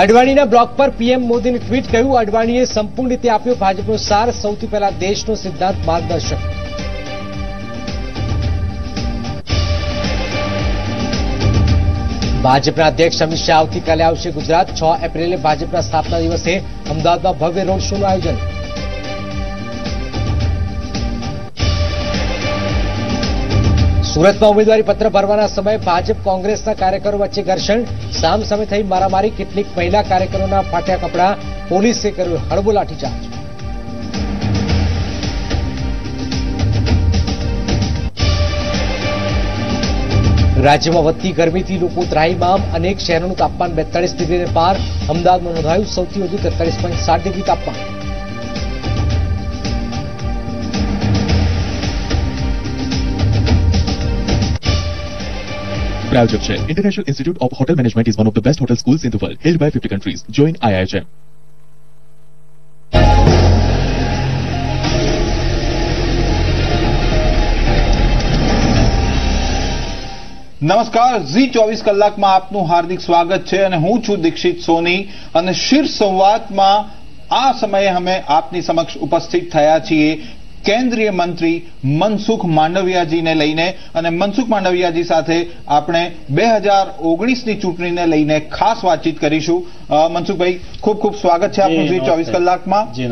અડવાણીના block પર PM મોદીને tweet કહ્યું અડવાણીએ સંપૂર્ણ રીતે આપ્યો ભાજપનો સાર. સૌથી પહેલા દેશનો સિદ્ધાંત માર્ગદર્શક. ભાજપના અધ્યક્ષ અમિત શાહ આવતીકાલે આવશે ગુજરાત. છ એપ્રિલે ભાજપના સ્થાપના દિવસે અમદાવાદમાં ભવ્ય રોડ શોનું આયોજન. સુરતમાં ઉમેદવારી પત્ર ભરવાના સમયે ભાજપ કોંગ્રેસના કાર્યકરો વચ્ચે ઘર્ષણ. સામ સામે થઈ મારામારી. કેટલીક મહિલા કાર્યકરોના ફાટ્યા કપડા. પોલીસે કર્યું હળવો લાઠીચાર્જ રાજ્યમાં વધતી ગરમીથી લોકો ત્રાહીમામ. અનેક શહેરોનું તાપમાન બેતાળીસ ડિગ્રીને પાર. અમદાવાદમાં નોંધાયું સૌથી વધુ તેતાળીસ પોઈન્ટ સાત ડિગ્રી તાપમાન. Prajak Chair, International Institute of Hotel Management is one of the best hotel schools in the world, hailed by 50 countries. Join IIHM. નમસ્કાર ઝી ચોવીસ કલાકમાં આપનું હાર્દિક સ્વાગત છે અને હું છું દીક્ષિત સોની અને શીર્ષ સંવાદમાં આ સમયે અમે આપની સમક્ષ ઉપસ્થિત થયા છીએ કેન્દ્રીય મંત્રી મનસુખ માંડવિયાજીને લઈને અને મનસુખ માંડવિયાજી સાથે આપણે બે હજાર ઓગણીસની ચૂંટણીને લઈને ખાસ વાતચીત કરીશું. મનસુખભાઈ ખૂબ ખૂબ સ્વાગત છે આપનું ઝી ચોવીસ કલાકમાં. જી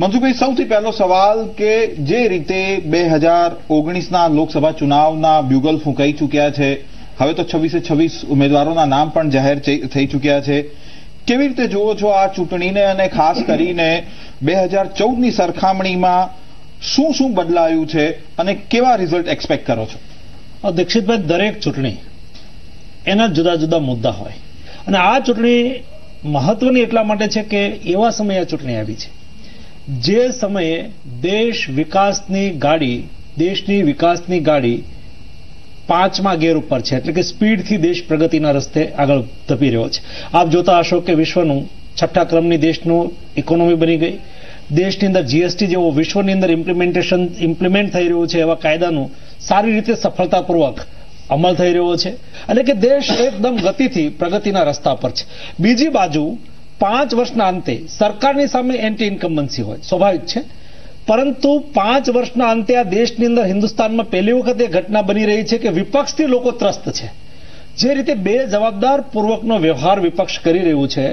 મનસુખભાઈ સૌથી પહેલો સવાલ કે જે રીતે બે હજાર ઓગણીસના લોકસભા ચુનાવના બ્યુગલ ફૂંકાઈ ચૂક્યા છે. હવે તો છવ્વીસે છવ્વીસ ઉમેદવારોના નામ પણ જાહેર થઈ થઈ ચૂક્યા છે. કેવી રીતે જુઓ છો આ ચૂંટણીને અને ખાસ કરીને બે હજાર ચૌદની સરખામણીમાં શું શું બદલાયું છે અને કેવા રિઝલ્ટ એક્સપેક્ટ કરો છો? દીક્ષિતભાઈ, દરેક ચૂંટણી એના જુદા જુદા મુદ્દા હોય. અને આ ચૂંટણી મહત્વની એટલા માટે છે કે એવા સમયે આ ચૂંટણી આવી છે. જે સમયે દેશ વિકાસની ગાડી, દેશની વિકાસની ગાડી પાંચમા ગેર ઉપર છે, એટલે કે સ્પીડથી દેશ પ્રગતિના રસ્તે આગળ ધપી રહ્યો છે. આપ જોતા હશો કે વિશ્વનું છઠ્ઠા ક્રમની દેશનું ઇકોનોમી બની ગઈ. દેશની અંદર જીએસટી જેવો વિશ્વની અંદર ઇમ્પ્લિમેન્ટેશન ઇમ્પ્લિમેન્ટ થઈ રહ્યું છે એવા કાયદાનું સારી રીતે સફળતાપૂર્વક અમલ થઈ રહ્યો છે. એટલે કે દેશ એકદમ ગતિથી પ્રગતિના રસ્તા પર છે. બીજી બાજુ પાંચ વર્ષના અંતે સરકારની સામે એન્ટી ઇન્કમ્બન્સી હોય, સ્વાભાવિક છે. પરંતુ પાંચ વર્ષના અંતે આ દેશની અંદર હિન્દુસ્તાનમાં પહેલી વખત એ ઘટના બની રહી છે કે વિપક્ષથી લોકો ત્રસ્ત છે. જે રીતે બે જવાબદાર પૂર્વકનો વ્યવહાર વિપક્ષ કરી રહ્યું છે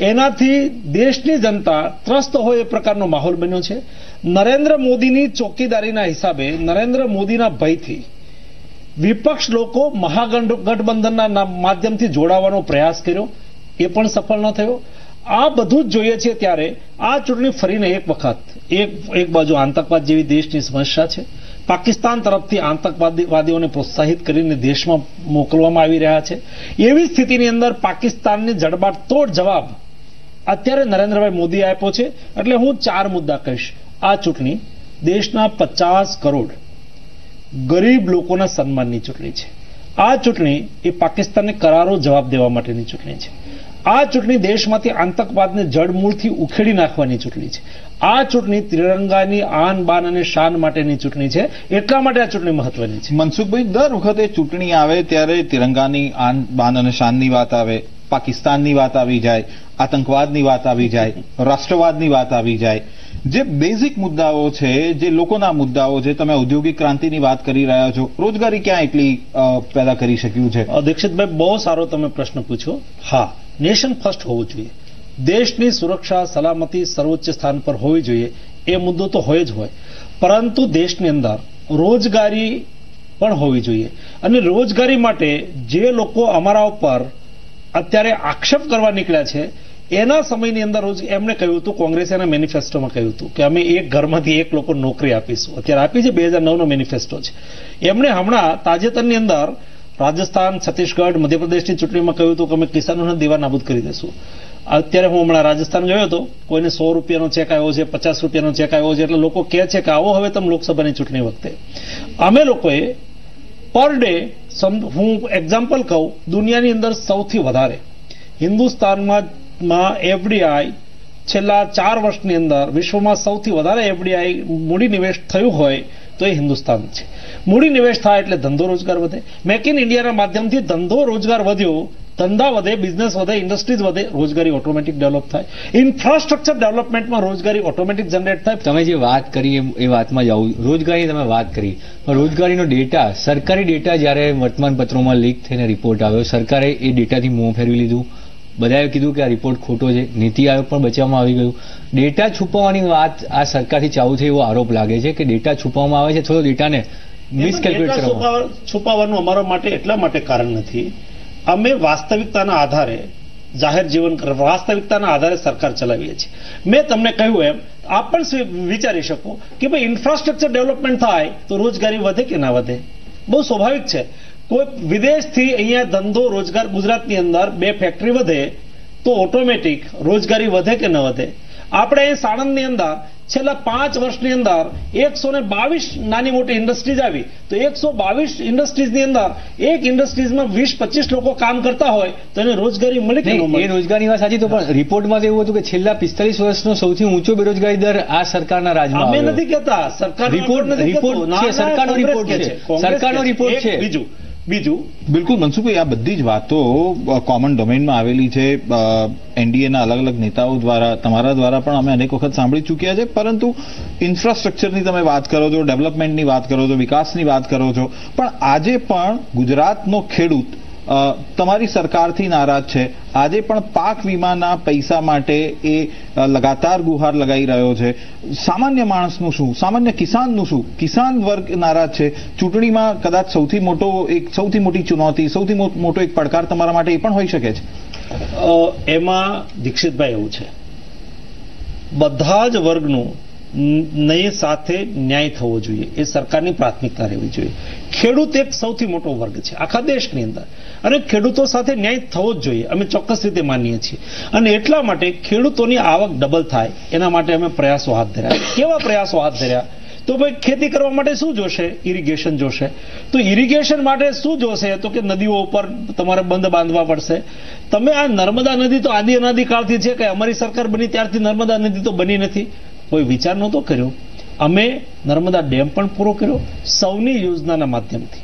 એનાથી દેશની જનતા ત્રસ્ત હોય એ પ્રકારનો માહોલ બન્યો છે. નરેન્દ્ર મોદીની ચોકીદારીના હિસાબે, નરેન્દ્ર મોદીના ભયથી વિપક્ષ લોકો મહાગઠબંધનના માધ્યમથી જોડાવાનો પ્રયાસ કર્યો. એ પણ સફળ ન થયો. આ બધું જ જોઈએ છે ત્યારે આ ચૂંટણી ફરીને એક વખત, એક એક બાજુ આતંકવાદ જેવી દેશની સમસ્યા છે. પાકિસ્તાન તરફથી આતંકવાદીઓને પ્રોત્સાહિત કરીને દેશમાં મોકલવામાં આવી રહ્યા છે. એવી સ્થિતિની અંદર પાકિસ્તાનની જડબાતોડ જવાબ અત્યારે નરેન્દ્રભાઈ મોદી આપ્યો છે, એટલે હું ચાર મુદ્દા કહીશ. આ ચૂંટણી દેશના પચાસ કરોડ ગરીબ લોકોના સન્માનની ચૂંટણી છે. આ ચૂંટણી એ પાકિસ્તાનને કરારો જવાબ દેવા માટેની ચૂંટણી છે. આ ચૂંટણી દેશમાંથી આતંકવાદને જડમૂળથી ઉખેડી નાખવાની ચૂંટણી છે. આ ચૂંટણી ત્રિરંગાની આન, બાન અને શાન માટેની ચૂંટણી છે. એટલા માટે આ ચૂંટણી મહત્વની છે. મનસુખભાઈ, દર વખતે ચૂંટણી આવે ત્યારે તિરંગાની આન, બાન અને શાનની વાત આવે. પાકિસ્તાનની વાત આવી જાય આતંકવાદની વાત આવી જાય રાષ્ટ્રવાદની વાત આવી જાય. જે બેઝિક મુદ્દાઓ છે જે લોકોના મુદ્દાઓ છે તમે ઔદ્યોગિક ક્રાંતિની વાત કરી રહ્યા છો રોજગારી ક્યાં એટલી પેદા કરી શક્યું છે? દીક્ષિતભાઈ બહુ સારો તમે પ્રશ્ન પૂછ્યો. હા. નેશન ફર્સ્ટ હોવું જોઈએ. દેશની સુરક્ષા સલામતી સર્વોચ્ચ સ્થાન પર હોવી જોઈએ. એ મુદ્દો તો હોય જ હોય. પરંતુ દેશની અંદર રોજગારી પણ હોવી જોઈએ. અને રોજગારી માટે જે લોકો અમારા ઉપર અત્યારે આક્ષેપ કરવા નીકળ્યા છે, એના સમયની અંદર રોજ એમણે કહ્યું હતું, કોંગ્રેસે એના મેનિફેસ્ટોમાં કહ્યું હતું કે અમે એક ઘરમાંથી એક લોકો નોકરી આપીશું. અત્યારે આપી છે, બે હજાર નવનો મેનિફેસ્ટો છે. એમણે હમણાં તાજેતરની અંદર રાજસ્થાન, છત્તીસગઢ, મધ્યપ્રદેશની ચૂંટણીમાં કહ્યું હતું કે અમે કિસાનોને દેવા નાબૂદ કરી દઈશું અત્યારે હું હમણાં રાજસ્થાન ગયો હતો, કોઈને સો રૂપિયાનો ચેક આવ્યો છે, પચાસ રૂપિયાનો ચેક આવ્યો છે, એટલે લોકો કહે છે કે આવો હવે તમે લોકસભાની ચૂંટણી વખતે. અમે લોકોએ પર ડે હું એક્ઝામ્પલ કહું, દુનિયાની અંદર સૌથી વધારે. હિન્દુસ્તાનમાં એફડીઆઈ છેલ્લા ચાર વર્ષની અંદર વિશ્વમાં સૌથી વધારે એફડીઆઈ મૂડી નિવેશ થયું હોય તો એ હિન્દુસ્તાન છે. મૂડી નિવેશ થાય એટલે ધંધો રોજગાર વધે. મેક ઇન ઇન્ડિયાના માધ્યમથી ધંધો રોજગાર વધ્યો ધંધા વધે બિઝનેસ વધે ઇન્ડસ્ટ્રીઝ વધે રોજગારી ઓટોમેટિક ડેવલપ થાય. ઇન્ફ્રાસ્ટ્રક્ચર ડેવલપમેન્ટમાં રોજગારી ઓટોમેટિક જનરેટ થાય. તમે જે વાત કરી એ- વાતમાં જાઉં રોજગારીની તમે વાત કરી. પણ રોજગારીનો ડેટા સરકારી ડેટા જ્યારે વર્તમાનપત્રોમાં લીક થઈને રિપોર્ટ આવ્યો સરકારે એ ડેટાથી મોં ફેરવી લીધું. બધાએ કીધું કે આ રિપોર્ટ ખોટો છે. નીતિ આયોગ પણ બચાવવામાં આવી ગયું. ડેટા છુપાવવાની વાત આ સરકારથી ચાલુ થઈ એવો આરોપ લાગે છે કે ડેટા છુપાવવામાં આવે છે. થોડો ડેટાને મિસકેલ્ક્યુલેટ છુપાવવાનું અમારા માટે એટલા માટે કારણ નથી. અમે વાસ્તવિકતાના આધારે જાહેર જીવન વાસ્તવિકતાના આધારે સરકાર ચલાવીએ છીએ. મેં તમને કહ્યું એમ, આપ પણ વિચારી શકો કે ભાઈ ઇન્ફ્રાસ્ટ્રક્ચર ડેવલપમેન્ટ થાય તો રોજગારી વધે કે ના વધે? બહુ સ્વાભાવિક છે. કોઈ વિદેશથી અહીંયા ધંધો, રોજગાર ગુજરાતની અંદર બે ફેક્ટરી વધે તો ઓટોમેટિક રોજગારી વધે કે ન વધે? આપણે અહીં સાણંદની અંદર છેલ્લા પાંચ વર્ષની અંદર એકસો ને બાવીસ નાની મોટી ઇન્ડસ્ટ્રીઝ આવી. તો એકસો બાવીસ ઇન્ડસ્ટ્રીઝની અંદર એક ઇન્ડસ્ટ્રીઝમાં વીસ પચીસ લોકો કામ કરતા હોય તો એને રોજગારી મળી એ મળે? વાત સાચી તો પણ રિપોર્ટમાં એવું હતું કે છેલ્લા પિસ્તાલીસ વર્ષનો સૌથી ઊંચો બેરોજગારી દર આ સરકારના રાજમાં અમે નથી કહેતા. સરકાર રિપોર્ટ- રિપોર્ટ છે, સરકારનો રિપોર્ટ છે. સરકારનો રિપોર્ટ છે. બીજું. બીજું, બિલકુલ મનસુખભાઈ, આ બધી જ વાતો કોમન ડોમેનમાં આવેલી છે એનડીએના અલગ અલગ નેતાઓ દ્વારા, તમારા દ્વારા પણ અમે અનેક વખત સાંભળી ચૂક્યા છે, પરંતુ ઇન્ફ્રાસ્ટ્રક્ચરની તમે વાત કરો છો ડેવલપમેન્ટની વાત કરો છો, વિકાસની વાત કરો છો, પણ આજે પણ ગુજરાતનો ખેડૂત તમારી સરકારથી નારાજ છે. આજે પણ પાક વીમાના પૈસા માટે એ લગાતાર ગુહાર લગાઈ રહ્યો છે. સામાન્ય માણસનું શું? સામાન્ય કિસાનનું શું? કિસાન વર્ગ નારાજ છે. ચૂંટણીમાં કદાચ સૌથી મોટો એક, સૌથી મોટી ચુનૌતી, સૌથી મોટો એક પડકાર તમારા માટે એ પણ હોઈ શકે છે. એમાં દીક્ષિતભાઈ એવું છે. બધા જ વર્ગનું નય સાથે ન્યાય થવો જોઈએ. એ સરકારની પ્રાથમિકતા રહેવી જોઈએ. ખેડૂત એક સૌથી મોટો વર્ગ છે, આખા દેશની અંદર. અને ખેડૂતો સાથે ન્યાય થવો જ જોઈએ. અમે ચોક્કસ રીતે માનીએ છીએ. અને એટલા માટે ખેડૂતોની આવક ડબલ થાય. એના માટે અમે પ્રયાસો હાથ ધર્યા. કેવા પ્રયાસો હાથ ધર્યા? તો ભાઈ ખેતી કરવા માટે શું જોશે? ઇરિગેશન જોશે. તો ઇરિગેશન માટે શું જોશે? તો કે નદીઓ ઉપર તમારે બંધ બાંધવા પડશે. તમે આ નર્મદા નદી તો આદિ અનાદિકાળથી છે કે અમારી સરકાર બની ત્યારથી નર્મદા નદી તો બની નથી. કોઈ વિચાર નહોતો કર્યો. અમે નર્મદા ડેમ પણ પૂરો કર્યો સૌની યોજનાના માધ્યમથી.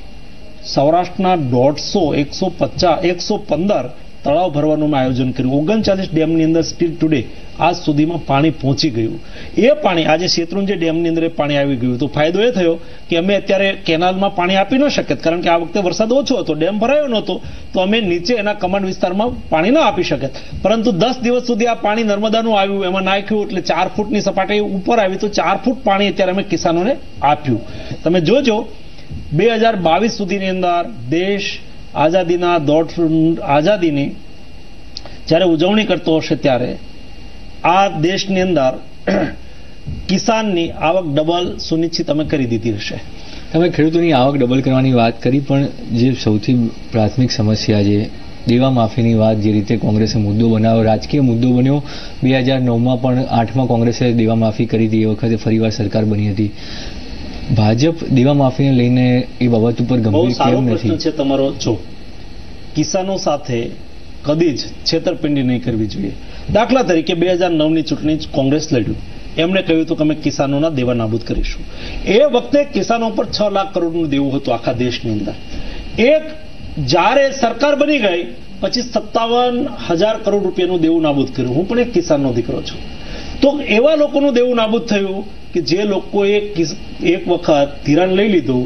સૌરાષ્ટ્રના દોઢસો, એકસો પચાસ, એકસો પંદર તળાવ ભરવાનું આયોજન કર્યું. ઓગણચાલીસ ડેમની અંદર સ્ટીલ ટુડે આજ સુધીમાં પાણી પહોંચી ગયું. એ પાણી આજે શેત્રુંજી ડેમની અંદર પાણી આવી ગયું. તો ફાયદો એ થયો કે અમે અત્યારે કેનાલમાં પાણી આપી ન શકત કારણ કે આ વખતે વરસાદ ઓછો હતો, ડેમ ભરાયો નહોતો, તો અમે નીચે એના કમાન્ડ વિસ્તારમાં પાણી ન આપી શકત પરંતુ દસ દિવસ સુધી આ પાણી નર્મદાનું આવ્યું. એમાં નાખ્યું એટલે ચાર ફૂટની સપાટી ઉપર આવી. તો ચાર ફૂટ પાણી અત્યારે અમે કિસાનોને આપ્યું. તમે જોજો, બે હજાર બાવીસ સુધીની અંદર દેશ આઝાદીના દોઢ આઝાદીની જ્યારે ઉજવણી કરતો હશે ત્યારે આ દેશની અંદર કિસાનની આવક ડબલ સુનિશ્ચિત અમે કરી દીધી હશે. તમે ખેડૂતોની આવક ડબલ કરવાની વાત કરી, પણ જે સૌથી પ્રાથમિક સમસ્યા છે દેવા માફીની વાત જે રીતે કોંગ્રેસે મુદ્દો બનાવ્યો, રાજકીય મુદ્દો બન્યો, બે હજાર નવમાં પણ આઠમાં કોંગ્રેસે દેવા માફી કરી હતી, એ વખતે ફરીવાર સરકાર બની હતી. ભાજપ દેવા માફીને લઈને એ બાબત ઉપર ગંભીર કેમ પ્રશ્ન છે તમારો. જો કિસાનો સાથે કદી જ છેતરપિંડી નહીં કરવી જોઈએ. દાખલા તરીકે બે હજાર નવની ચૂંટણી કોંગ્રેસ લડ્યું. એમણે કહ્યું હતું કે અમે કિસાનોના દેવા નાબૂદ કરીશું. એ વખતે કિસાનો પર છ લાખ કરોડનું દેવું હતું આખા દેશની અંદર. એક જ્યારે સરકાર બની ગઈ પછી સત્તાવન હજાર કરોડ રૂપિયાનું દેવું નાબૂદ કર્યું. હું પણ એક કિસાનનો દીકરો છું. તો એવા લોકોનું દેવું નાબૂદ થયું કે જે લોકોએ એક વખત ધિરાણ લઈ લીધું,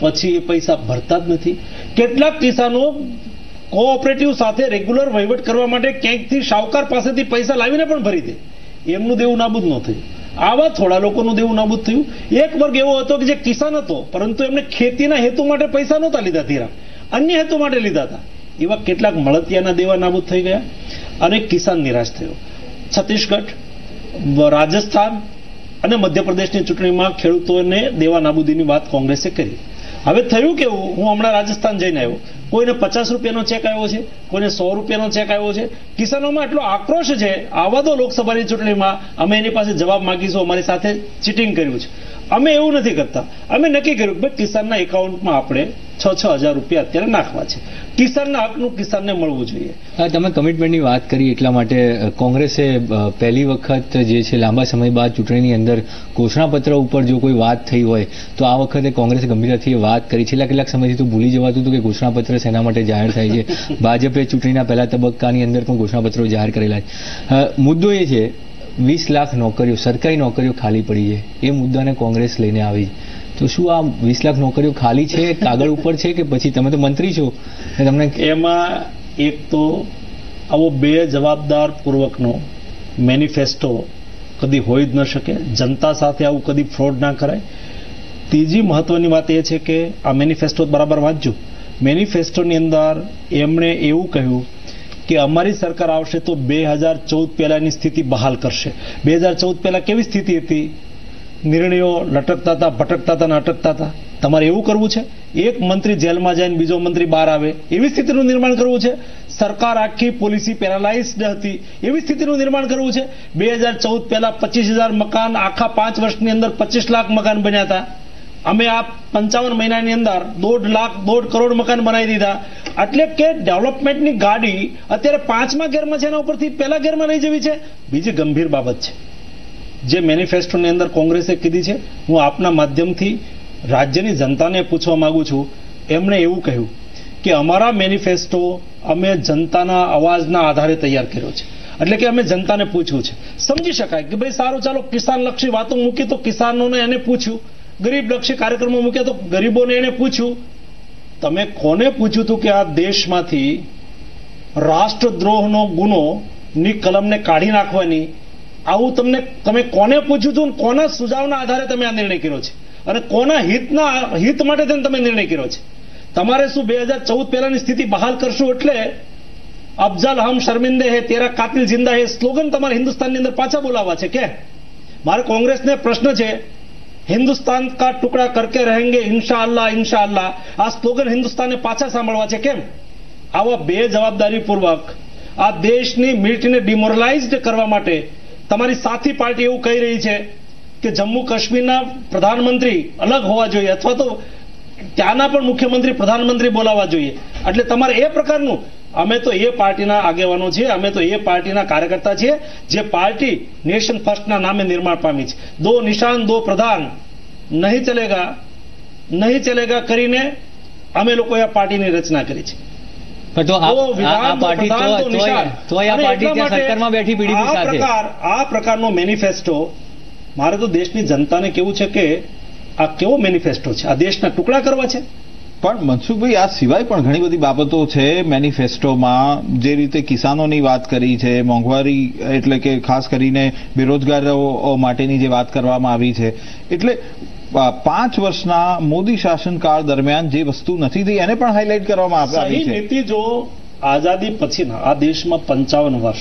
પછી એ પૈસા ભરતા જ નથી. કેટલાક કિસાનો કોઓપરેટિવ સાથે રેગ્યુલર વહીવટ કરવા માટે ક્યાંકથી શાહુકાર પાસેથી પૈસા લાવીને પણ ભરી દે. એમનું દેવું નાબૂદ ન થયું. આવા થોડા લોકોનું દેવું નાબૂદ થયું. એક વર્ગ એવો હતો કે જે કિસાન હતો, પરંતુ એમને ખેતીના હેતુ માટે પૈસા નહોતા લીધા ધિરાણ. અન્ય હેતુ માટે લીધા હતા. એવા કેટલાક મળતિયાના દેવા નાબૂદ થઈ ગયા અને કિસાન નિરાશ થયો. છત્તીસગઢ રાજસ્થાન અને મધ્યપ્રદેશની ચૂંટણીમાં ખેડૂતોને દેવા નાબૂદીની વાત કોંગ્રેસે કરી. હવે થયું કેવું? હું હમણાં રાજસ્થાન જઈને આવ્યો. કોઈને પચાસ રૂપિયાનો ચેક આવ્યો છે? કોઈને સો રૂપિયાનો ચેક આવ્યો છે? કિસાનોમાં એટલો આક્રોશ છે. આવા તો લોકસભાની ચૂંટણીમાં અમે એની પાસે જવાબ માંગીશું, અમારી સાથે ચીટિંગ કર્યું છે. અમે એવું નથી કરતા. અમે નક્કી કર્યું કે કિસાનના એકાઉન્ટમાં આપણે છ છ હજાર રૂપિયા અત્યારે નાખવા છે. કિસાનના હકનું કિસાનને મળવું જોઈએ. તમે કમિટમેન્ટની વાત કરી એટલા માટે કોંગ્રેસે પહેલી વખત જે છે લાંબા સમય બાદ ચૂંટણીની અંદર ઘોષણાપત્ર ઉપર જો કોઈ વાત થઈ હોય તો આ વખતે કોંગ્રેસે ગંભીરતાથી વાત કરી. છેલ્લા કેટલાક સમયથી તો ભૂલી જવાતું હતું કે ઘોષણાપત્ર શેના માટે જાહેર થાય છે. ભાજપે ચૂંટણીના પહેલા તબક્કાની અંદર પણ ઘોષણાપત્રો જાહેર કરેલા છે. મુદ્દો એ છે વીસ લાખ નોકરીઓ સરકારી નોકરીઓ ખાલી પડી છે. એ મુદ્દાને કોંગ્રેસ લઈને આવી તો શું આ વીસ લાખ નોકરીઓ ખાલી છે, કાગળ ઉપર છે કે પછી તમે તો મંત્રી છો? તમને એમાં એક તો આવો બે જવાબદાર પૂર્વકનો મેનિફેસ્ટો કદી હોઈ જ ન શકે, જનતા સાથે આવું કદી ફ્રોડ ના કરાય. ત્રીજી મહત્વની વાત એ છે કે આ મેનિફેસ્ટો બરાબર વાંચજો. મેનિફેસ્ટોની અંદર એમણે એવું કહ્યું કે અમારી સરકાર આવશે તો બે હજાર ચૌદ પહેલાંની સ્થિતિ બહાલ કરશે. બે હજાર ચૌદ પહેલાં કેવી સ્થિતિ હતી? નિર્ણયો લટકતા હતા, ભટકતા હતા અટકતા હતા. તમારે એવું કરવું છે? એક મંત્રી જેલમાં જાય બીજો મંત્રી બહાર આવે. એવી સ્થિતિનું નિર્માણ કરવું છે? સરકાર આખી પોલિસી પેરાલાઇઝડ હતી. એવી સ્થિતિનું નિર્માણ કરવું છે? બે હજાર ચૌદ પહેલા પચીસ હજાર મકાન આખા પાંચ વર્ષની અંદર પચીસ લાખ મકાન બન્યા હતા. અમે આ પંચાવન મહિનાની અંદર દોઢ લાખ, દોઢ કરોડ મકાન બનાવી દીધા. એટલે કે ડેવલપમેન્ટની ગાડી અત્યારે પાંચમા ગેરમાં છે, એના ઉપરથી પહેલા ગેરમાં લઈ જવી છે. બીજી ગંભીર બાબત છે. જે મેનિફેસ્ટોની અંદર કોંગ્રેસે કીધી છે, હું આપના માધ્યમથી રાજ્યની જનતાને પૂછવા માગું છું. એમણે એવું કહ્યું કે અમારા મેનિફેસ્ટો અમે જનતાના અવાજના આધારે તૈયાર કર્યો છે. એટલે કે અમે જનતાને પૂછ્યું છે. સમજી શકાય કે ભાઈ સારું, ચાલો કિસાન લક્ષી વાતો મૂકી તો કિસાનોને એને પૂછ્યું. ગરીબ લક્ષી કાર્યક્રમો મૂક્યા તો ગરીબોને એને પૂછ્યું. તમે કોને પૂછ્યું હતું કે આ દેશમાંથી રાષ્ટ્રદ્રોહનો ગુનો ની કલમને કાઢી નાખવાની આવું તમને તમે કોને પૂછ્યું હતું કોના સુઝાવના આધારે તમે આ નિર્ણય કર્યો છે? અને કોના હિતના હિત માટે થઈને તમે નિર્ણય કર્યો છે? તમારે શું બે હજાર ચૌદ પહેલાની સ્થિતિ બહાલ કરશું એટલે અફઝલ હમ શર્મિંદે હે, તેરા કાતિલ જિંદા હે, સ્લોગન તમારે હિન્દુસ્તાનની અંદર પાછા બોલાવવા છે કે? મારે કોંગ્રેસને પ્રશ્ન છે, હિન્દુસ્તાન કા ટુકડા કરકે રહેંગે ઇન્શા અલ્લાહ ઇન્શા અલ્લાહ આ સ્લોગન હિન્દુસ્તાનને પાછા સાંભળવા છે કેમ? આવા બે જવાબદારી પૂર્વક આ દેશની મિલિટરીને ડિમોરલાઇઝડ કરવા માટે તમારી સાથી પાર્ટી એવું કહી રહી છે કે જમ્મુ કાશ્મીરના પ્રધાનમંત્રી અલગ હોવા જોઈએ અથવા તો ત્યાંના પણ મુખ્યમંત્રી પ્રધાનમંત્રી બોલાવવા જોઈએ. એટલે તમારે એ પ્રકારનું, અમે તો એ પાર્ટીના આગેવાનો છીએ, અમે તો એ પાર્ટીના કાર્યકર્તા છીએ, જે પાર્ટી નેશન ફર્સ્ટના નામે નિર્માણ પામી છે. દો નિશાન, દો પ્રધાન. નહીં ચલેગા નહીં ચલેગા કરીને અમે લોકોએ આ પાર્ટીની રચના કરી છે. તો આ- તો આ પાર્ટી તો આ સરકારમાં બેઠી પીડીપી સાથે. આ પ્રકારનો મેનિફેસ્ટો મારે તો દેશની જનતાને કેવું છે કે આ કેવો મેનિફેસ્ટો છે? આ દેશના ટુકડા કરવા છે? પણ મનસુખભાઈ આ સિવાય પણ ઘણી બધી બાબતો છે મેનિફેસ્ટોમાં. જે રીતે કિસાનોની વાત કરી છે મોંઘવારી એટલે કે ખાસ કરીને બેરોજગારો માટેની જે વાત કરવામાં આવી છે. એટલે પાંચ વર્ષના મોદી શાસનકાળ દરમિયાન જે વસ્તુ નથી થઈ એને પણ હાઇલાઇટ કરવામાં આવ- છે. નીતિ જો આઝાદી પછીના આ દેશમાં પંચાવન વર્ષ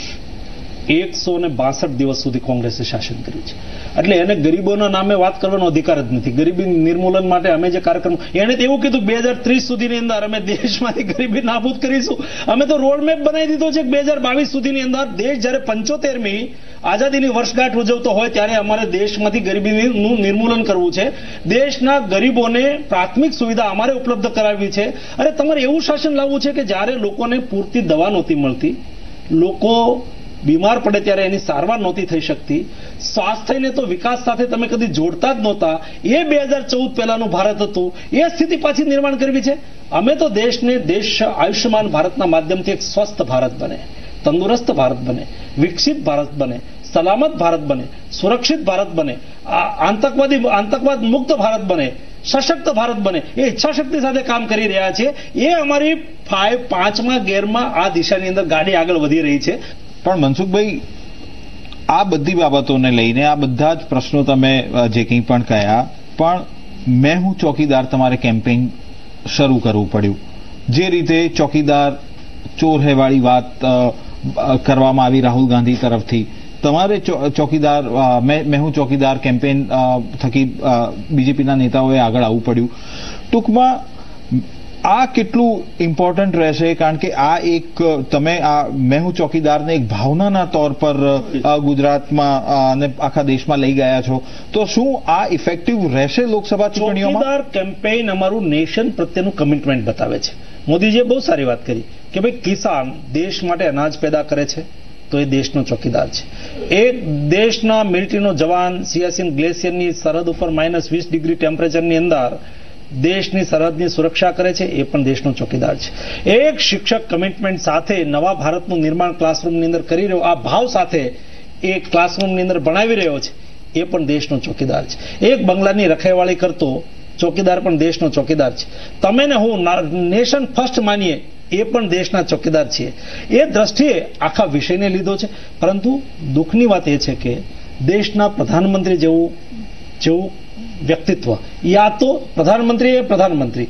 એકસો ને બાસઠ દિવસ સુધી કોંગ્રેસે શાસન કર્યું છે. એટલે એને ગરીબોના નામે વાત કરવાનો અધિકાર જ નથી. ગરીબી નિર્મૂલન માટે અમે જે કાર્યક્રમ એને તો એવું કીધું બે હજાર ત્રીસ સુધીની અંદર અમે દેશમાંથી ગરીબી નાબૂદ કરીશું. અમે તો રોડ મેપ બનાવી દીધો છે બે હજાર બાવીસ સુધીની અંદર દેશ જ્યારે પંચોતેરમી આઝાદીની વર્ષગાંઠ ઉજવતો હોય ત્યારે અમારે દેશમાંથી ગરીબીનું નિર્મૂલન કરવું છે. દેશના ગરીબોને પ્રાથમિક સુવિધા અમારે ઉપલબ્ધ કરાવવી છે. અને તમારે એવું શાસન લાવવું છે કે જ્યારે લોકોને પૂરતી દવા નહોતી મળતી, લોકો બીમાર પડે ત્યારે એની સારવાર નહોતી થઈ શકતી, સ્વાસ્થ્યને તો વિકાસ સાથે તમે કદી જોડતા જ નહોતા. એ બે હજાર ચૌદ પહેલાનું ભારત હતું. એ સ્થિતિ પાછી નિર્માણ કરવી છે. અમે તો દેશને દેશ આયુષ્યમાન ભારતના માધ્યમથી એક સ્વસ્થ ભારત બને. તંદુરસ્ત ભારત બને, વિકસિત ભારત બને, સલામત ભારત બને, સુરક્ષિત ભારત બને આતંકવાદી, આતંકવાદ મુક્ત ભારત બને, સશક્ત ભારત બને, એ ઈચ્છાશક્તિ સાથે કામ કરી રહ્યા છે. એ અમારી ફાઈવ પાંચમા ગેરમાં આ દિશાની અંદર ગાડી આગળ વધી રહી છે. પણ મનસુખભાઈ, આ બધી બાબતોને લઈને, આ બધા જ પ્રશ્નો તમે જે કંઈ પણ કહ્યા, પણ મેં હું ચોકીદાર તમારે કેમ્પેઇન શરૂ કરવું પડ્યું. જે રીતે ચોકીદાર ચોર હેવાળી વાત કરવામાં આવી રાહુલ ગાંધી તરફથી. તમારે ચોકીદાર મેં ચોકીદાર કેમ્પેન થકી બીજેપીના નેતાઓએ આગળ આવવું પડ્યું. ટૂંકમાં, આ કેટલું ઇમ્પોર્ટન્ટ રહેશે? કારણ કે આ એક, તમે આ મેં ચોકીદારને એક ભાવનાના તौर પર ગુજરાતમાં અને આખા દેશમાં લઈ ગયા છો. તો શું આ ઇફેક્ટિવ રહેશે લોકસભા ચૂંટણીઓમાં? ચોકીદાર કેમ્પેઇન અમારું નેશન પ્રત્યેનું કમિટમેન્ટ બતાવે છે. મોદીજીએ બહુ સારી વાત કરી. કે ભાઈ કિસાન દેશ માટે અનાજ પેદા કરે છે, તો એ દેશનો ચોકીદાર છે. એ દેશના મિલિટરીનો જવાન સિયાસીન ગ્લેશિયરની સરહદ ઉપર માઇનસ વીસ ડિગ્રી ટેમ્પરેચરની અંદર દેશની સરહદની સુરક્ષા કરે છે, એ પણ દેશનો ચોકીદાર છે. એક શિક્ષક કમિટમેન્ટ સાથે નવા ભારતનું નિર્માણ ક્લાસરૂમની અંદર કરી રહ્યો, આ ભાવ સાથે એ ક્લાસરૂમની અંદર ભણાવી રહ્યો છે, એ પણ દેશનો ચોકીદાર છે. એક બંગલાની રખેવાળી કરતો ચોકીદાર પણ દેશનો ચોકીદાર છે. તમે ને હું નેશન ફર્સ્ટ માનીએ એ પણ દેશના ચોકીદાર છીએ. એ દ્રષ્ટિએ આખા વિષયને લીધો છે. પરંતુ દુઃખની વાત એ છે કે દેશના પ્રધાનમંત્રી જેવું જેવું વ્યક્તિત્વ, યા તો પ્રધાનમંત્રી એ પ્રધાનમંત્રી.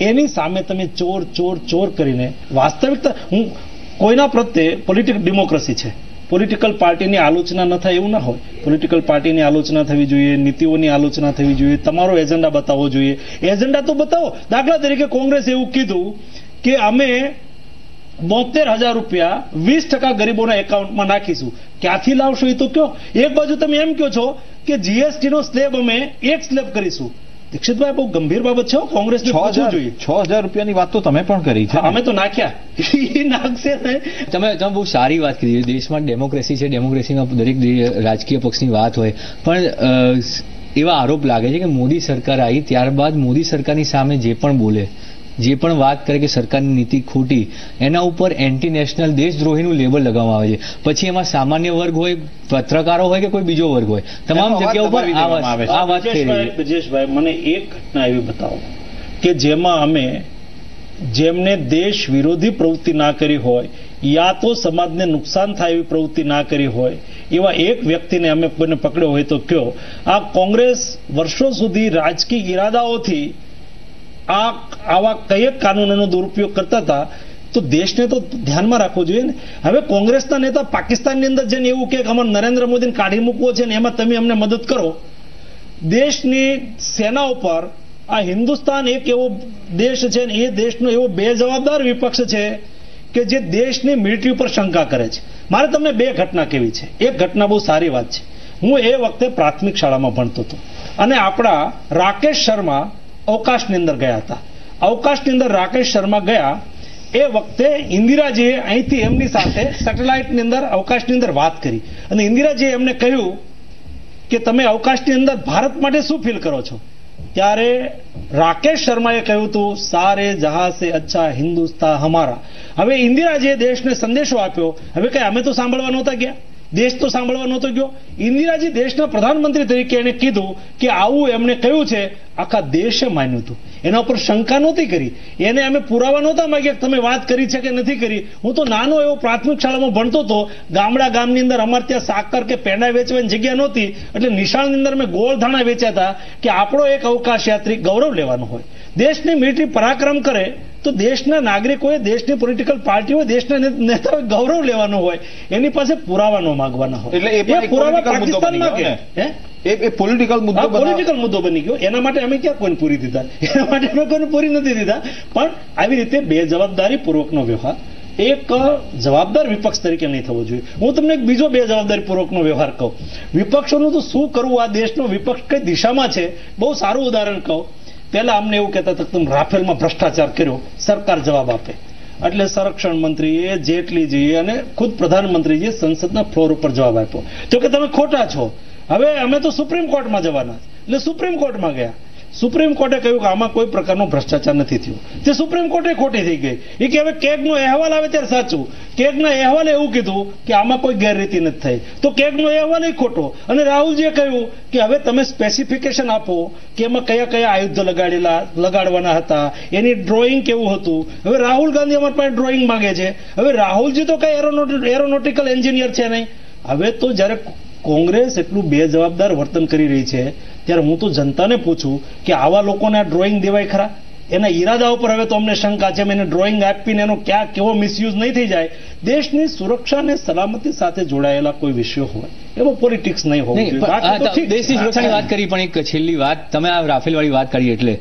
એની સામે તમે ચોર ચોર ચોર કરીને વાસ્તવિકતા, હું કોઈના પ્રત્યે પોલિટિકલ ડેમોક્રેસી છે. પોલિટિકલ પાર્ટીની આલોચના ન થાય એવું ના હોય. પોલિટિકલ પાર્ટીની આલોચના થવી જોઈએ, નીતિઓની આલોચના થવી જોઈએ, તમારો એજન્ડા બતાવવો જોઈએ. એજન્ડા તો બતાવો. દાખલા તરીકે કોંગ્રેસ એવું કીધું કે અમે બોતેર હજાર રૂપિયા વીસ ટકા ગરીબોના એકાઉન્ટમાં નાખીશું. ક્યાંથી લાવશો એ તો કયો? એક બાજુ તમે એમ કહો છો કે જીએસટી નો સ્લેબ અમે એક સ્લેબ કરીશું. દીક્ષિતભાઈ બહુ ગંભીર બાબત છે કોંગ્રેસ છ હજાર જોઈએ. છ હજાર રૂપિયાની વાત તો તમે પણ કરી છે. અમે તો નાખ્યા. એ નાખશે તમે તમે બહુ સારી વાત કરી દેશમાં ડેમોક્રેસી છે ડેમોક્રેસીમાં દરેક રાજકીય પક્ષની વાત હોય. પણ એવા આરોપ લાગે છે કે મોદી સરકાર આવી ત્યારબાદ મોદી સરકારની સામે જે પણ બોલે જે પણ વાત કરે કે સરકારની નીતિ ખોટી એના ઉપર એન્ટી નેશનલ દેશદ્રોહીનું લેબલ લગાવવામાં આવે છે. પછી એમાં સામાન્ય વર્ગ હોય પત્રકારો હોય કે કોઈ બીજો વર્ગ હોય તમામ જગ્યા ઉપર આ વાત બ્રિજેશભાઈ બ્રિજેશભાઈ મને એક ઘટના એવી બતાવો કે જેમાં અમે જેમને દેશ વિરોધી પ્રવૃત્તિ ના કરી હોય યા તો સમાજને નુકસાન થાય એવી પ્રવૃત્તિ ના કરી હોય એવા એક વ્યક્તિને અમે કોઈને પકડ્યો હોય તો કયો. આ કોંગ્રેસ વર્ષો સુધી રાજકીય ઈરાદાઓથી આ આવા કઈ કાનૂનોનો દુરુપયોગ કરતા હતા, તો દેશને તો ધ્યાનમાં રાખવો જોઈએ ને. હવે કોંગ્રેસના નેતા પાકિસ્તાનની અંદર જઈને એવું કે અમારે નરેન્દ્ર મોદીને કાઢી મૂકવો છે ને એમાં તમે અમને મદદ કરો. દેશની સેના ઉપર આ હિન્દુસ્તાન એક એવો દેશ છે ને, એ દેશનો એવો બેજવાબદાર વિપક્ષ છે કે જે દેશની મિલિટરી ઉપર શંકા કરે છે. મારે તમને બે ઘટના કેવી છે. એક ઘટના બહુ સારી વાત છે. હું એ વખતે પ્રાથમિક શાળામાં ભણતો હતો. અને આપણા રાકેશ શર્મા અવકાશની અંદર ગયા હતા. અવકાશની અંદર રાકેશ શર્મા ગયા. એ વખતે ઇન્દિરાજીએ અહીંથી એમની સાથે સેટેલાઇટની અંદર અવકાશની અંદર વાત કરી. અને ઇન્દિરાજીએ એમને કહ્યું કે તમે અવકાશની અંદર ભારત માટે શું ફીલ કરો છો? ત્યારે રાકેશ શર્માએ કહ્યું હતું, સારે જહાં સે અચ્છા હિન્દુસ્તા હમારા. હવે ઇન્દિરાજીએ દેશને સંદેશો આપ્યો. હવે કઈ અમે તો સાંભળવા નહોતા ગયા. દેશ તો સાંભળવા નહોતો ગયો. ઇન્દિરાજી દેશના પ્રધાનમંત્રી તરીકે એને કીધું કે આવું એમને કહ્યું છે, આખા દેશે માન્યું હતું. એના ઉપર શંકા નહોતી કરી. એને અમે પુરાવા નહોતા માગ્યા તમે વાત કરી છે કે નથી કરી. હું તો નાનો એવો પ્રાથમિક શાળામાં ભણતો હતો. ગામડા ગામની અંદર અમારે ત્યાં સાકર કે પેંડા વેચવાની જગ્યા નહોતી. એટલે નિશાળની અંદર મેં ગોળધાણા વેચ્યા હતા કે આપણો એક અવકાશ યાત્રી ગૌરવ લેવાનો હોય. દેશની મિલિટરી પરાક્રમ કરે તો દેશના નાગરિકોએ દેશની પોલિટિકલ પાર્ટીઓ દેશના નેતાઓએ ગૌરવ લેવાનું હોય એની પાસે પુરાવા ન માંગવાના હોય. એટલે એ પુરાવા પાકિસ્તાન એ પોલિટિકલ મુદ્દો પોલિટિકલ મુદ્દો બની ગયો. એના માટે અમે ક્યાં કોઈને પૂરી દીધા? એના માટે અમે કોઈને પૂરી નથી દીધા. પણ આવી રીતે બે જવાબદારી પૂર્વકનો વ્યવહાર એક જવાબદાર વિપક્ષ તરીકે નહીં થવો જોઈએ. હું તમને એક બીજો બે જવાબદારી પૂર્વકનો વ્યવહાર કહું. વિપક્ષોનું તો શું કરવું? આ દેશનો વિપક્ષ કઈ દિશામાં છે? બહુ સારું ઉદાહરણ કહું. પહેલા અમને એવું કહેતા હતા તમે રાફેલમાં ભ્રષ્ટાચાર કર્યો, સરકાર જવાબ આપે. એટલે સંરક્ષણ મંત્રીએ જેટલીજીએ અને ખુદ પ્રધાનમંત્રીજીએ સંસદના ફ્લોર ઉપર જવાબ આપ્યો. તો કે તમે ખોટા છો. હવે અમે તો સુપ્રીમ કોર્ટમાં જવાના. એટલે સુપ્રીમ કોર્ટમાં ગયા. સુપ્રીમ કોર્ટે કહ્યું કે આમાં કોઈ પ્રકારનો ભ્રષ્ટાચાર નથી થયો. તે સુપ્રીમ કોર્ટે ખોટી થઈ ગઈ. એ કે હવે કેગનો અહેવાલ આવે ત્યારે સાચું. કેગના અહેવાલે એવું કીધું કે આમાં કોઈ ગેરરીતિ નથી થઈ. તો કેગનો અહેવાલ ખોટો. અને રાહુલજીએ કહ્યું કે હવે તમે સ્પેસિફિકેશન આપો કે એમાં કયા કયા આયુધ લગાડેલા, લગાડવાના હતા. એની ડ્રોઈંગ કેવું હતું? હવે રાહુલ ગાંધી અમારી પાસે ડ્રોઈંગ માંગે છે. હવે રાહુલજી તો કઈ એરોનોટિકલ એન્જિનિયર છે નહીં. હવે તો જ્યારે કોંગ્રેસ એટલું બેજવાબદાર વર્તન કરી રહી છે. ત્યારે હું તો જનતાને પૂછું કે આવા લોકોને આ ડ્રોઈંગ દેવાય ખરા? એના ઈરાદા ઉપર હવે તો અમને શંકા છે. એને ડ્રોઈંગ આપીને એનો ક્યાં કેવો મિસયુઝ નહીં થઈ જાય. દેશની સુરક્ષા અને સલામતી સાથે જોડાયેલા કોઈ વિષયો હોય એમાં પોલિટિક્સ નહીં હોવું જોઈએ. દેશની સુરક્ષાની વાત કરી પણ એક છેલ્લી વાત તમે આ રાફેલ વાળી વાત કરી એટલે.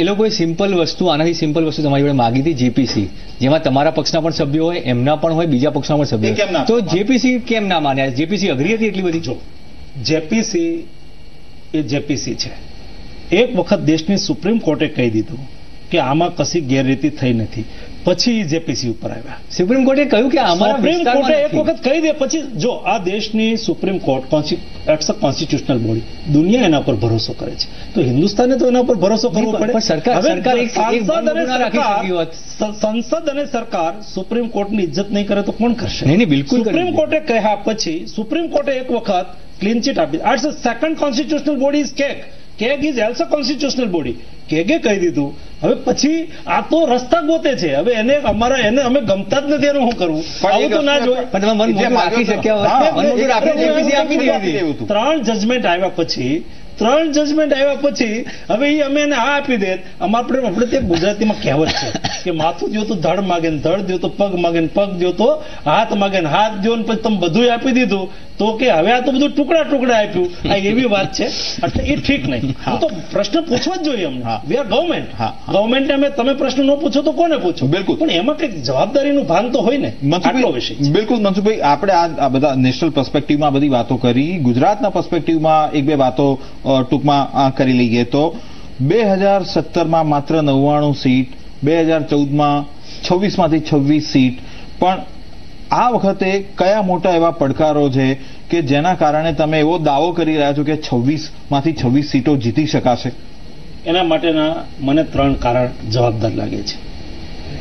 એ લોકોએ સિમ્પલ વસ્તુ આનાથી સિમ્પલ વસ્તુ તમારી જોડે માગી હતી જેપીસી જેમાં તમારા પક્ષના પણ સભ્યો હોય એમના પણ હોય બીજા પક્ષના પણ સભ્યો હોય. તો જેપીસી કેમ ના માન્યા જેપીસી અઘરી હતી એટલી બધી? જો જેપીસી એ જેપીસી છે. એક વખત દેશની સુપ્રીમ કોર્ટે કહી દીધું કે આમાં કશી ગેરરીતિ થઈ નથી. પછી જેપીસી ઉપર આવ્યા. સુપ્રીમ કોર્ટે કહ્યું કે અમારા સુપ્રીમ કોર્ટે એક વખત કહી દે પછી જો આ દેશની supreme court it's a constitutional body. દુનિયા એના પર ભરોસો કરે છે. તો હિન્દુસ્તાને તો એના પર ભરોસો કરવો પડે. સરકાર- સરકાર સાંસદ અને સરકાર- સુપ્રીમ કોર્ટની ઇજ્જત નહીં કરે તો કોણ કરશે? નહીં, બિલકુલ સુપ્રીમ કોર્ટે કહ્યા પછી સુપ્રીમ કોર્ટે એક વખત ક્લીન ચીટ આપી. It's second constitutional body is CAG CAG is also constitutional body કેગે કહી દીધું? હવે પછી આ તો રસ્તા ગોતે છે. હવે એને અમારા એને અમે ગમતા જ નથી એનું શું કરવું આવું તો ના જોઈએ પણ મન રાખી શક્યા. ત્રણ જજમેન્ટ આવ્યા પછી ત્રણ જજમેન્ટ આવ્યા પછી હવે એ અમે એને આ આપી દે. અમારે આપણે આપણે ત્યાં ગુજરાતીમાં કહેવત છે કે માથું દ્યો તો ધડ માગે ને ધડ દો તો પગ માગે ને પગ દો તો હાથ માગે ને હાથ દો ને પછી તમે બધું આપી દીધું. તો કે હવે આ તો બધું ટુકડા ટુકડા આપ્યું. આ એવી વાત છે. એટલે એ ઠીક નહીં. હું. તો પ્રશ્ન પૂછવા જ જોઈએ અમને. We are government. ગવર્મેન્ટને અમે તમે પ્રશ્ન ન પૂછો તો કોને પૂછો? બિલકુલ. પણ એમાં કંઈક જવાબદારીનું ભાન તો હોય ને આટલો વિષય. બિલકુલ મનસુખભાઈ આપણે આ બધા નેશનલ પર્સપેક્ટિવમાં બધી વાતો કરી. ગુજરાતના પર્સપેક્ટિવમાં એક બે વાતો ટૂંકમાં કરી લઈએ તો બે હજાર સત્તરમાં માત્ર નવ્વાણું સીટ, બે હજાર ચૌદમાં છવ્વીસમાંથી છવ્વીસ સીટ. પણ આ વખતે કયા મોટા એવા પડકારો છે કે જેના કારણે તમે એવો દાવો કરી રહ્યા છો કે છવ્વીસમાંથી છવ્વીસ સીટો જીતી શકાશે? એના માટેના મને ત્રણ કારણ જવાબદાર લાગે છે.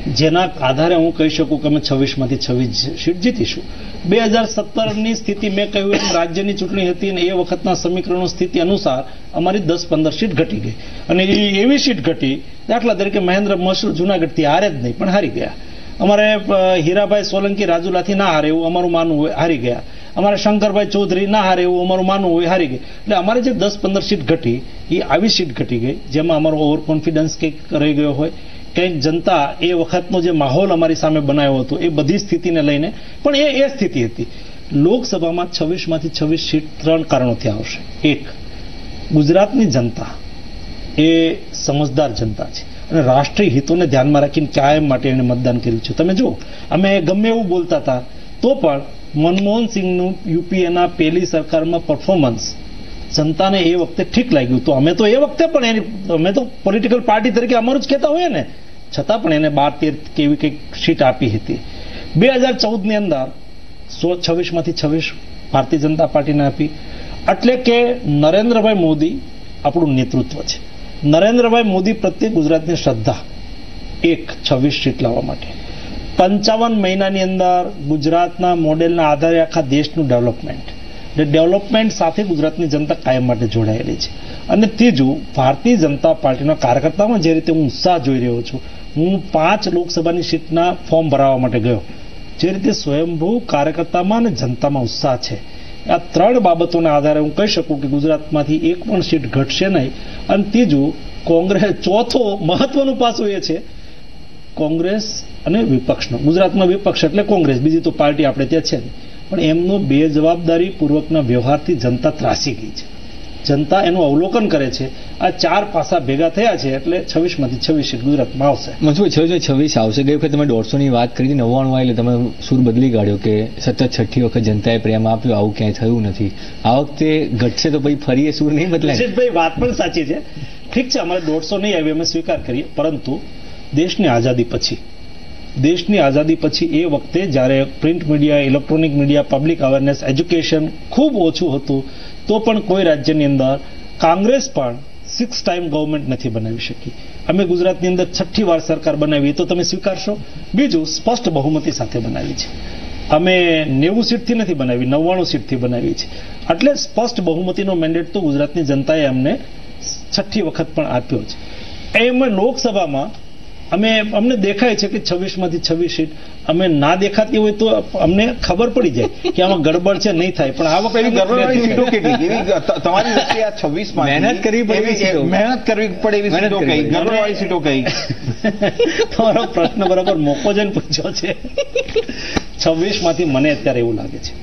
જેના આધારે હું કહી શકું કે અમે છવ્વીસમાંથી છવ્વીસ સીટ જીતીશું. બે હજાર સત્તરની સ્થિતિ મેં કહ્યું એમ, રાજ્યની ચૂંટણી હતી અને એ વખતના સમીકરણો સ્થિતિ અનુસાર અમારી દસ પંદર સીટ ઘટી ગઈ. અને એ એવી સીટ ઘટી દાખલા તરીકે મહેન્દ્ર, મશરૂ જુનાગઢથી હારે જ નહીં, પણ હારી ગયા. અમારે હીરાભાઈ સોલંકી રાજુલાથી ના હારે એવું અમારું માનવું હોય, હારી ગયા. અમારે શંકરભાઈ ચૌધરી ના હારે એવું અમારું માનવું હોય, હારી ગયા. એટલે અમારે જે દસ પંદર સીટ ઘટી, એ આવી સીટ ઘટી ગઈ, જેમાં અમારો ઓવર કોન્ફિડન્સ કંઈક રહી ગયો હોય. કંઈક જનતા એ વખતનો જે માહોલ અમારી સામે બનાવ્યો હતો, એ બધી સ્થિતિને લઈને, પણ એ એ સ્થિતિ હતી. લોકસભામાં છવ્વીસમાંથી છવ્વીસ સીટ ત્રણ કારણોથી આવશે. એક, ગુજરાતની જનતા એ સમજદાર જનતા છે. અને રાષ્ટ્રીય હિતોને ધ્યાનમાં રાખીને કાયમ માટે એને મતદાન કર્યું છે. તમે જુઓ, અમે ગમે એવું બોલતા હતા, તો પણ મનમોહન સિંહનું યુપીએના પહેલી સરકારમાં પરફોર્મન્સ જનતાને એ વખતે ઠીક લાગ્યું. તો અમે તો એ વખતે પણ એની, અમે તો પોલિટિકલ પાર્ટી તરીકે અમારું જ કહેતા હોઈએ ને. છતાં પણ એને બાર તેર કેવી કંઈક સીટ આપી હતી. બે હજાર ચૌદની અંદર સો છવ્વીસમાંથી છવ્વીસ ભારતીય જનતા પાર્ટીને આપી. એટલે કે નરેન્દ્રભાઈ મોદી આપણું નેતૃત્વ છે. નરેન્દ્રભાઈ મોદી પ્રત્યે ગુજરાતની શ્રદ્ધા એક છવ્વીસ સીટ લાવવા માટે. પંચાવન મહિનાની અંદર ગુજરાતના મોડેલના આધારે આખા દેશનું ડેવલપમેન્ટ. એટલે ડેવલપમેન્ટ સાથે ગુજરાતની જનતા કાયમ માટે જોડાયેલી છે. અને ત્રીજું, ભારતીય જનતા પાર્ટીના કાર્યકર્તામાં જે રીતે હું ઉત્સાહ જોઈ રહ્યો છું હું પાંચ લોકસભાની સીટના ફોર્મ ભરાવવા માટે ગયો. જે રીતે સ્વયંભૂ કાર્યકર્તામાં અને જનતામાં ઉત્સાહ છે. આ ત્રણ બાબતોના આધારે હું કહી શકું કે ગુજરાતમાંથી એક પણ સીટ ઘટશે નહીં. અને ત્રીજું, કોંગ્રેસ ચોથો મહત્વનું પાસું એ છે, કોંગ્રેસ અને વિપક્ષનો. ગુજરાતમાં વિપક્ષ એટલે કોંગ્રેસ. બીજી તો પાર્ટી આપણે ત્યાં છે નહીં. પણ એમનો બે જવાબદારી પૂર્વકના વ્યવહારથી જનતા ત્રાસી ગઈ છે. જનતા એનું અવલોકન કરે છે. આ ચાર પાસા ભેગા થયા છે એટલે છવ્વીસમાંથી છવ્વીસ સીટ ગુજરાતમાં આવશે મજબૂત છવ્વીસ છવ્વીસ આવશે? ગઈ વખત તમે દોઢસો ની વાત કરી હતી નવ્વાણું એટલે તમે સૂર બદલી કાઢ્યો કે સતત છઠ્ઠી વખત જનતાએ પ્રેમ આપ્યો આવું ક્યાંય થયું નથી. આ વખતે ઘટશે તો પછી ફરી એ સૂર નહીં બદલાય? ભાઈ વાત પણ સાચી છે. ઠીક છે અમારે દોઢસો નહીં આવી અમે સ્વીકાર કરીએ. પરંતુ દેશની આઝાદી પછી દેશની આઝાદી પછી એ વખતે જ્યારે print media, electronic media, public awareness, education ખૂબ ઓછું હતું, તો પણ કોઈ રાજ્યની અંદર કોંગ્રેસ પણ સિક્સ ટાઈમ ગવર્મેન્ટ નથી બનાવી શકી. અમે ગુજરાતની અંદર છઠ્ઠી વાર સરકાર બનાવી તો તમે સ્વીકારશો? બીજું, સ્પષ્ટ બહુમતી સાથે બનાવી છે. અમે નેવું સીટથી નથી બનાવી, નવ્વાણું સીટથી બનાવી છે. એટલે સ્પષ્ટ બહુમતીનો મેન્ડેટ તો ગુજરાતની જનતાએ અમને છઠ્ઠી વખત પણ આપ્યો છે. એમાં લોકસભામાં અમે અમને દેખાય છે કે છવ્વીસમાંથી છવ્વીસ સીટ. અમે ના દેખાતી હોય તો અમને ખબર પડી જાય કે આમાં ગડબડ છે નહીં થાય. પણ આ વખતે તમારી આ છવ્વીસ મહેનત કરવી પડે મહેનત કરવી પડે એવી સીટો કઈ? પડે. સીટો કઈ? તમારો પ્રશ્ન બરાબર મોકો જઈને પૂછ્યો છે. છવ્વીસમાંથી મને અત્યારે એવું લાગે છે.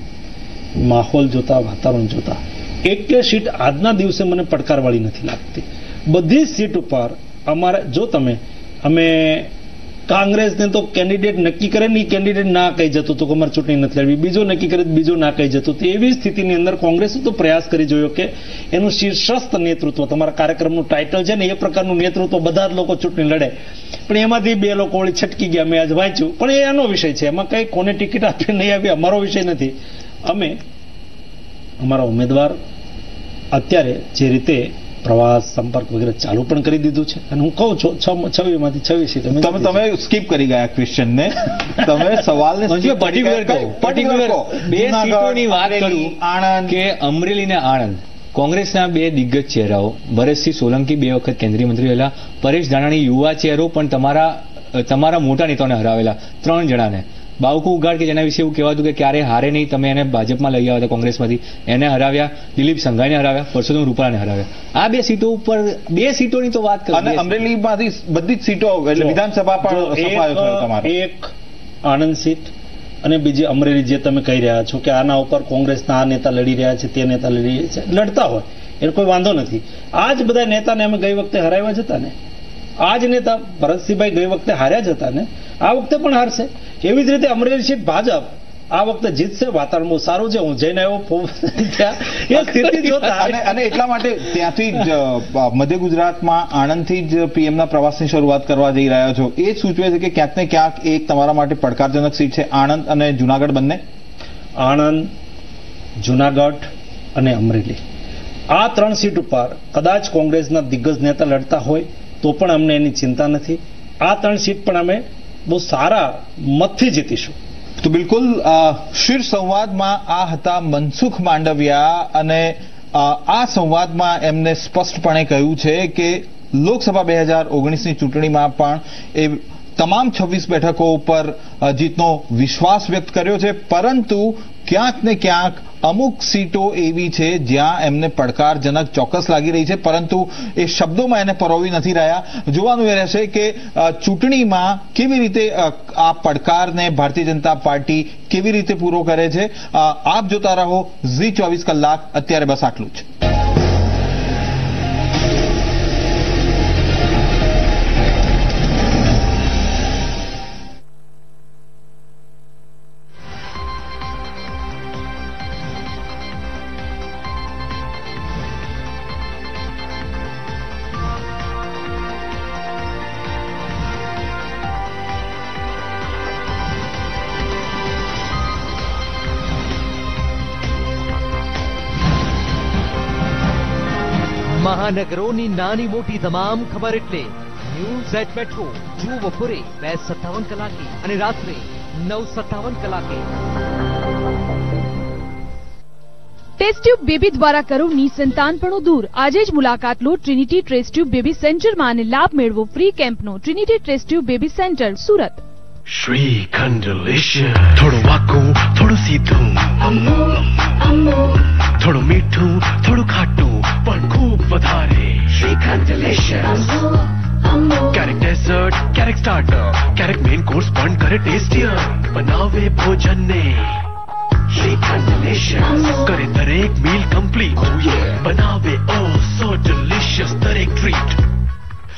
માહોલ જોતા વાતાવરણ જોતા એક સીટ આજના દિવસે મને પડકારવાળી નથી લાગતી. બધી જ સીટ ઉપર અમારે જો તમે અમે કોંગ્રેસને તો કેન્ડિડેટ નક્કી કરે ને કેન્ડિડેટ ના કહી જતો તો અમારે ચૂંટણી નથી લડવી. બીજો નક્કી કરે બીજો ના કહી જતો તો એવી સ્થિતિની અંદર કોંગ્રેસે તો પ્રયાસ કરી જોયો કે એનું શીર્ષસ્થ નેતૃત્વ, તમારા કાર્યક્રમનું ટાઇટલ છે ને એ પ્રકારનું નેતૃત્વ બધા જ લોકો ચૂંટણી લડે. પણ એમાંથી બે લોકો વળી છટકી ગયા. મેં આજ વાંચ્યું. પણ એ એનો વિષય છે. એમાં કંઈ કોને ટિકિટ આપી નહીં આપી, અમારો વિષય નથી. અમે અમારા ઉમેદવાર અત્યારે જે રીતે પ્રવાસ સંપર્ક વગેરે ચાલુ પણ કરી દીધું છે. અને હું કહું છું છવ્વી માંથી છવ્વીસ તમે તમે તમે સ્કીપ કરી ગયા ક્વેશ્ચન ને તમે સવાલને પર્ટિક્યુલર? પર્ટિક્યુલર બે સીટોની વાત કરું આણંદ. કે અમરેલી ને આણંદ. કોંગ્રેસના બે દિગ્ગજ ચહેરાઓ ભરતસિંહ સોલંકી બે વખત કેન્દ્રીય મંત્રી રહેલા પરેશ ધાનાણી યુવા ચહેરો પણ તમારા તમારા મોટા નેતાઓને હરાવેલા ત્રણ જણાને. બાવકુ ઉગાડ કે જેના વિશે એવું કહેવાતું કે ક્યારે હારે નહીં તમે એને ભાજપમાં લઈ આવ્યા હતા કોંગ્રેસમાંથી. એને હરાવ્યા દિલીપ સંઘાઈને હરાવ્યા પરસોત્તમ રૂપાલાને હરાવ્યા. આ બે સીટો ઉપર બે સીટોની તો વાત અને અમરેલીમાંથી બધી જ સીટો એટલે વિધાનસભા પણ એક એક આણંદ સીટ અને બીજી અમરેલી જે તમે કહી રહ્યા છો કે આના ઉપર કોંગ્રેસના આ નેતા લડી રહ્યા છે તે નેતા લડી રહ્યા છે લડતા હોય એનો કોઈ વાંધો નથી. આ જ બધા નેતાને અમે ગઈ વખતે હરાવ્યા જ હતા ને આ જ નેતા ભરતસિંહભાઈ ગઈ વખતે હાર્યા જ હતા ને? આ વખતે પણ હારશે. એવી જ રીતે અમરેલી સીટ ભાજપ આ વખતે જીતશે. વાતાવરણ બહુ સારું છે. હું જઈને આવ્યો એ સ્થિતિ જોતા. અને અને એટલા માટે ત્યાંથી જ મધ્ય ગુજરાતમાં આણંદથી જ પીએમના પ્રવાસની શરૂઆત કરવા જઈ રહ્યા છો. એ સૂચવે છે કે ક્યાંક ને ક્યાંક એક તમારા માટે પડકારજનક સીટ છે. આણંદ અને જુનાગઢ બંને? આણંદ જુનાગઢ અને અમરેલી. આ ત્રણ સીટ ઉપર કદાચ કોંગ્રેસના દિગ્ગજ નેતા લડતા હોય તો પણ અમને એની ચિંતા નથી. આ ત્રણ સીટ પણ અમે બહુ સારા મતથી જીતીશું. તો બિલકુલ શીર સંવાદમાં આ હતા મનસુખ માંડવિયા અને આ સંવાદમાં એમને સ્પષ્ટપણે કહ્યું છે કે લોકસભા બે હજાર ઓગણીસની ચૂંટણીમાં પણ એ તમામ છવ્વીસ બેઠકો ઉપર જીતનો વિશ્વાસ વ્યક્ત કર્યો છે. પરંતુ ક્યાંક ને ક્યાંક અમુક સીટો એવી છે જ્યાં એમને પડકારજનક ચોક્કસ લાગી રહી છે. પરંતુ એ શબ્દોમાં એને પરોવી નથી રહ્યા. જોવાનું એ રહેશે કે ચૂંટણીમાં કેવી રીતે આ પડકારને ભારતીય જનતા પાર્ટી કેવી રીતે પૂરો કરે છે. આપ જોતા રહો. ઝી ચોવીસ કલાક. અત્યારે બસ આટલું જ. મહાનગરોની નાની મોટી તમામ ખબર એટલે ન્યૂઝ એટ મેટ્રો. જુઓ બપોરે બે સત્તાવન કલાકે અને રાત્રે નવ સત્તાવન કલાકે. ટેસ્ટ ટ્યુબ બેબી દ્વારા કરો ની સંતાનપણું દૂર. આજે જ મુલાકાત લો ટ્રિનિટી ટેસ્ટ ટ્યુબ બેબી સેન્ટરમાં અને લાભ મેળવો free કેમ્પનો Trinity test tube baby centre Surat. Shrikhand થોડું વાકું થોડું સીધું. થોડું મીઠું થોડું ખાટું પણ ખૂબ વધારે શ્રીખંડ ડિલિશિયસ ક્યારેક ડેઝર્ટ ક્યારેક સ્ટાર્ટર ક્યારેક મેઇન કોર્સ પણ કરે ટેસ્ટિયર બનાવે ભોજનને શ્રીખંડ ડિલિશિયસ કરે દરેક મીલ કમ્પ્લીટ બનાવે ઓ સો ડિલિશિયસ દરેક ટ્રીટ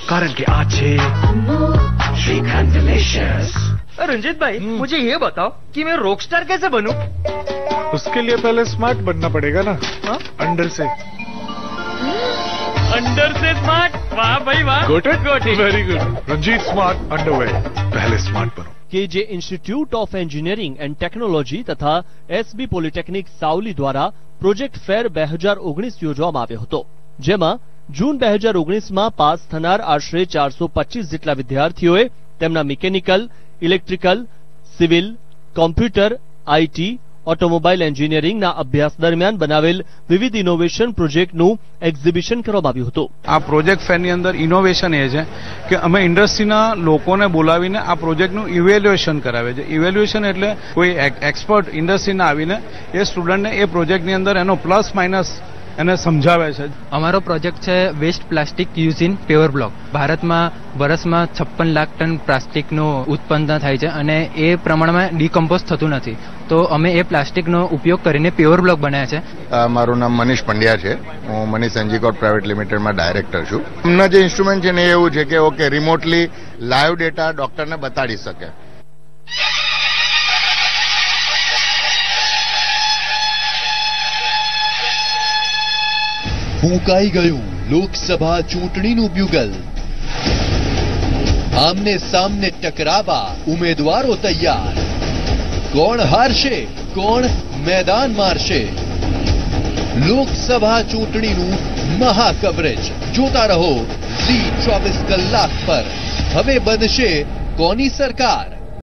કારણ કે આ છે શ્રીખંડ ડિલિશિયસ रंजित भाई मुझे ये बताओ कि मैं रॉकस्टार कैसे बनूं? उसके लिए पहले स्मार्ट बनना पड़ेगा ना अंडर से अंडर से स्मार्ट वाह भाई वाह got it very good Ranjit smart underwear पहले स्मार्ट बनो KJ institute of engineering and technology તથા એસબી પોલિટેકનિક સાવલી દ્વારા પ્રોજેક્ટ ફેર બે હજાર ઓગણીસ યોજવામાં આવ્યો હતો જેમાં જૂન બે હજાર ઓગણીસમાં પાસ થનાર આશરે ચારસો પચીસ જેટલા વિદ્યાર્થીઓએ તેમના mechanical electrical civil computer IT automobile એન્જિનિયરિંગના અભ્યાસ દરમિયાન બનાવેલ વિવિધ ઇનોવેશન પ્રોજેક્ટનું એક્ઝિબિશન કરવામાં આવ્યું હતું. આ પ્રોજેક્ટ ફેરની અંદર ઇનોવેશન એ છે કે અમે ઇન્ડસ્ટ્રીના લોકોને બોલાવીને આ પ્રોજેક્ટનું ઇવેલ્યુએશન કરાવે છે. ઇવેલ્યુએશન એટલે કોઈ એક્સપર્ટ ઇન્ડસ્ટ્રીના આવીને એ સ્ટુડન્ટને એ પ્રોજેક્ટની અંદર એનો પ્લસ માઇનસ એને સમજાવે છે. અમારો પ્રોજેક્ટ છે waste plastic use in paver block. ભારતમાં વર્ષમાં છપ્પન લાખ ટન પ્લાસ્ટિકનું ઉત્પન્ન થાય છે અને એ પ્રમાણમાં ડીકમ્પોઝ થતું નથી. તો અમે એ પ્લાસ્ટિકનો ઉપયોગ કરીને પ્યોર બ્લોક બનાવ્યા છે. મારું નામ મનીષ પંડ્યા છે. હું મનીષ એન્જીકોટ પ્રાઇવેટ લિમિટેડમાં ડાયરેક્ટર છું. એમના જે ઇન્સ્ટ્રુમેન્ટ છે ને એવું છે કે ઓકે રિમોટલી લાઈવ ડેટા ડોક્ટરને બતાડી શકે. ફૂંકાઈ ગયું લોકસભા ચૂંટણીનું બ્યુગલ આમને સામને ટકરાવા ઉમેદવારો તૈયાર. કોણ હારશે, કોણ મેદાન મારશે? લોકસભા ચૂંટણીનું મહા કવરેજ જોતા રહો ઝી ચોવીસ કલાક પર. હવે બનશે કોની સરકાર?